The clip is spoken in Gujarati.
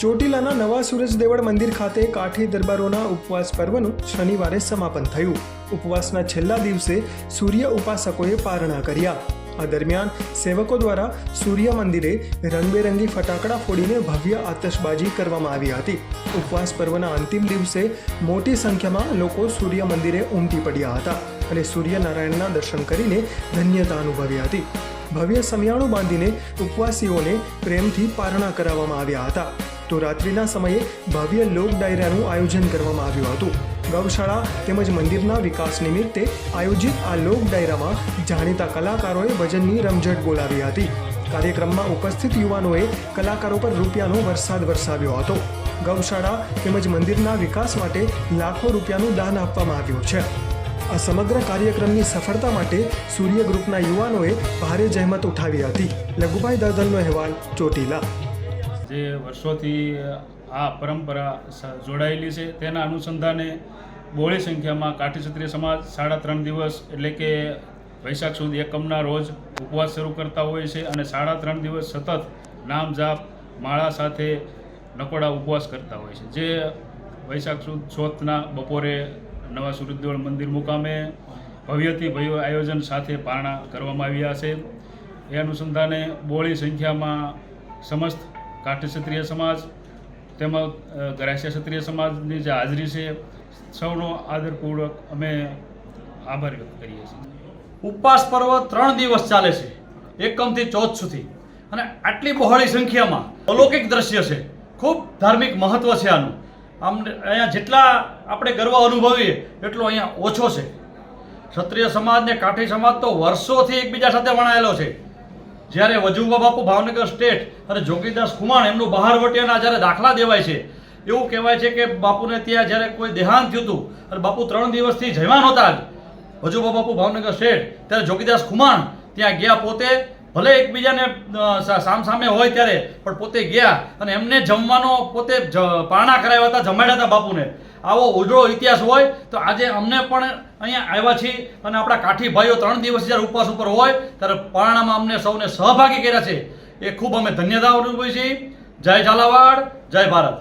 ચોટીલાના નવા સૂરજ દેવળ મંદિર ખાતે કાઠી દરબારોના ઉપવાસ પર્વનું શનિવારે સમાપન થયું. ઉપવાસના છેલ્લા દિવસે સૂર્ય ઉપાસકોએ પારણા કર્યા. આ દરમિયાન સેવકો દ્વારા સૂર્ય મંદિરે રંગબેરંગી ફટાકડા ફોડીને ભવ્ય આતશબાજી કરવામાં આવી હતી. ઉપવાસ પર્વના અંતિમ દિવસે મોટી સંખ્યામાં લોકો સૂર્ય મંદિરે ઉમટી પડ્યા હતા અને સૂર્યનારાયણના દર્શન કરીને ધન્યતા અનુભવી હતી. ભવ્ય સમિયાણું બાંધીને ઉપવાસીઓને પ્રેમથી પારણા કરાવવામાં આવ્યા હતા. તો રાત્રિના સમયે ભવ્ય લોક ડાયરાનું આયોજન કરવામાં આવ્યું હતું. ગૌશાળા તેમજ મંદિરના વિકાસ નિમિત્તે આયોજિત આ લોક ડાયરામાં જાણીતા કલાકારોએ ભજનની રમઝટ બોલાવી હતી. કાર્યક્રમમાં ઉપસ્થિત યુવાનોએ કલાકારો પર રૂપિયાનો વરસાદ વરસાવ્યો હતો. ગૌશાળા તેમજ મંદિરના વિકાસ માટે લાખો રૂપિયાનું દાન આપવામાં આવ્યું છે. આ સમગ્ર કાર્યક્રમની સફળતા માટે સૂર્ય ગ્રુપના યુવાનોએ ભારે જહેમત ઉઠાવી હતી. લઘુભાઈ દર્દનનો અહેવાલ ચોટીલા. જે વર્ષોથી આ પરંપરા જોડાયેલી છે, તેના અનુસંધાને બહોળી સંખ્યામાં કાઠી ક્ષત્રિય સમાજ સાડા ત્રણ દિવસ એટલે કે વૈશાખ સુદ એકમના રોજ ઉપવાસ શરૂ કરતા હોય છે અને સાડા ત્રણ દિવસ સતત નામ જાપ, માળા સાથે નકોડા ઉપવાસ કરતા હોય છે. જે વૈશાખ સુદ ચોથના બપોરે નવા સૂર્યદેવળ મંદિર મુકામે ભવ્યથી ભવ્ય આયોજન સાથે પારણા કરવામાં આવ્યા છે. એ અનુસંધાને બહોળી સંખ્યામાં સમસ્ત કાઠી ક્ષત્રિય સમાજ તેમજ ગરાસિયા ક્ષત્રિય સમાજની જે હાજરી છે, સૌનો આદરપૂર્વક અમે આભાર વ્યક્ત કરીએ છીએ. ઉપવાસ પર્વ ત્રણ દિવસ ચાલે છે, એકમથી ચોથ સુધી. અને આટલી બહોળી સંખ્યામાં અલૌકિક દ્રશ્ય છે, ખૂબ ધાર્મિક મહત્વ છે આનું. આમ, અહીંયા જેટલા આપણે ગર્વ અનુભવીએ, એટલો અહીંયા ઓછો છે. ક્ષત્રિય સમાજ ને કાઠી સમાજ તો વર્ષોથી એકબીજા સાથે વણાયેલો છે. જ્યારે વજુબા બાપુ ભાવનગર સ્ટેટ અને જોગીદાસ ખુમાણ એમનું બહારવટિયાના જ્યારે દાખલા દેવાય છે, એવું કહેવાય છે કે બાપુને ત્યાં જ્યારે કોઈ દેહાંત થયું હતું અને બાપુ ત્રણ દિવસથી જયમાન હતા જ વજુબા બાપુ ભાવનગર સ્ટેટ, ત્યારે જોગીદાસ કુમાર ત્યાં ગયા પોતે, ભલે એકબીજાને સામ સામે હોય ત્યારે, પણ પોતે ગયા અને એમને જમવાનો પોતે પારણા કરાવ્યા હતા, જમાડ્યા હતા બાપુને. આવો ઉજળો ઇતિહાસ હોય તો આજે અમને પણ અહીંયા આવ્યા છીએ અને આપણા કાઠી ભાઈઓ ત્રણ દિવસ જ્યારે ઉપવાસ ઉપર હોય ત્યારે પારણામાં અમને સૌને સહભાગી કર્યા છે. એ ખૂબ અમે ધન્યતા અનુભવી છીએ. જય ઝાલાવાડ, જય ભારત.